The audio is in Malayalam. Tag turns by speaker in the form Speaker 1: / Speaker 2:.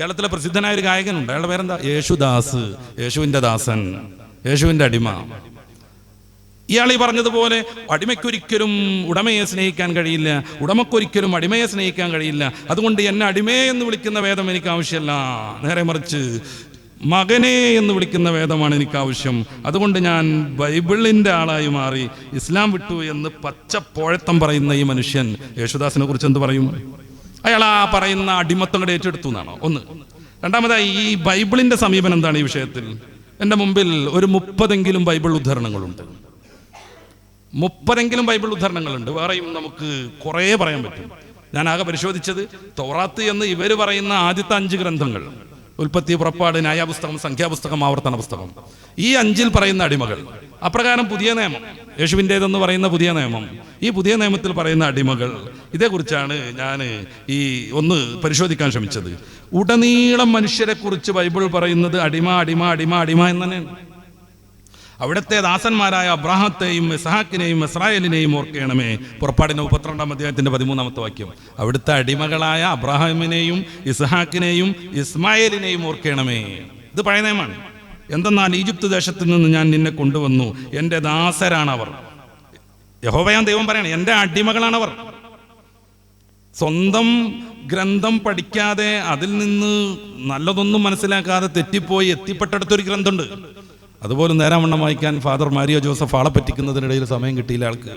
Speaker 1: കേരളത്തിലെ പ്രസിദ്ധനായ ഒരു ഗായകനുണ്ട്. അയാളുടെ പേരെന്താ? യേശുദാസ്. യേശുവിന്റെ ദാസൻ. യേശുവിന്റെ അടിമ. ഇയാൾ ഈ പറഞ്ഞതുപോലെ അടിമയ്ക്കൊരിക്കലും ഉടമയെ സ്നേഹിക്കാൻ കഴിയില്ല. ഉടമക്കൊരിക്കലും അടിമയെ സ്നേഹിക്കാൻ കഴിയില്ല. അതുകൊണ്ട് എന്നെ അടിമയെ എന്ന് വിളിക്കുന്ന വേദം എനിക്ക് ആവശ്യമല്ല നേരെ മറിച്ച് മകനെ എന്ന് വിളിക്കുന്ന വേദമാണ് എനിക്ക് ആവശ്യം. അതുകൊണ്ട് ഞാൻ ബൈബിളിന്റെ ആളായി മാറി ഇസ്ലാം വിട്ടു എന്ന് പച്ചപ്പോഴത്തം പറയുന്ന ഈ മനുഷ്യൻ യേശുദാസിനെ കുറിച്ച് എന്ത് പറയും? അയാൾ ആ പറയുന്ന അടിമത്തങ്ങൾ ഏറ്റെടുത്തു എന്നാണോ? ഒന്ന്. രണ്ടാമതായി ഈ ബൈബിളിന്റെ സമീപനം എന്താണ് ഈ വിഷയത്തിൽ? എന്റെ മുമ്പിൽ ഒരു മുപ്പതെങ്കിലും ബൈബിൾ ഉദ്ധരണങ്ങളുണ്ട്. മുപ്പതെങ്കിലും ബൈബിൾ ഉദ്ധരണങ്ങളുണ്ട്. വേറെയും നമുക്ക് കുറേ പറയാൻ പറ്റും. ഞാൻ ആകെ പരിശോധിച്ചത് തോറാത്ത് എന്ന് ഇവർ പറയുന്ന ആദ്യത്തെ അഞ്ച് ഗ്രന്ഥങ്ങൾ. ഉൽപ്പത്തി പുറപ്പാട് ന്യായപുസ്തകം സംഖ്യാപുസ്തകം ആവർത്തന പുസ്തകം. ഈ അഞ്ചിൽ പറയുന്ന അടിമകൾ. അപ്രകാരം പുതിയ നിയമം. യേശുവിന്റേതെന്ന് പറയുന്ന പുതിയ നിയമം. ഈ പുതിയ നിയമത്തിൽ പറയുന്ന അടിമകൾ ഇതേക്കുറിച്ചാണ് ഞാൻ ഈ ഒന്ന് പരിശോധിക്കാൻ ശ്രമിച്ചത്. ഉടനീളം മനുഷ്യരെക്കുറിച്ച് ബൈബിൾ പറയുന്നത് അടിമ അടിമ അടിമ അടിമ എന്ന് തന്നെയാണ്. അവിടുത്തെ ദാസന്മാരായ അബ്രാഹത്തെയും ഇസ്ഹാക്കിനെയും ഇസ്രായേലിനെയും ഓർക്കണമേ. പുറപ്പാടിന്റെ മുപ്പത്തിരണ്ടാം അധ്യായത്തിന്റെ പതിമൂന്നാമത്തെ വാക്യം. അവിടുത്തെ അടിമകളായ അബ്രാഹിമിനെയും ഇസ്ഹാക്കിനെയും ഇസ്മായേലിനെയും ഓർക്കണമേ. ഇത് പഴയ നിയമമാണ്. എന്തെന്നാൽ ഈജിപ്ത് ദേശത്ത് നിന്ന് ഞാൻ നിന്നെ കൊണ്ടുവന്നു. എന്റെ ദാസരാണ് അവർ യഹോവയാൻ ദൈവം പറയണം എന്റെ അടിമകളാണ് അവർ സ്വന്തം ഗ്രന്ഥം പഠിക്കാതെ അതിൽ നിന്ന് നല്ലതൊന്നും മനസ്സിലാക്കാതെ തെറ്റിപ്പോയി എത്തിപ്പെട്ടടുത്തൊരു ഗ്രന്ഥമുണ്ട് അതുപോലെ നേരാവണ്ണം വായിക്കാൻ ഫാദർ മാരിയോ ജോസഫ് ആളെ പറ്റിക്കുന്നതിനിടയിൽ സമയം കിട്ടിയില്ല ആൾക്ക്.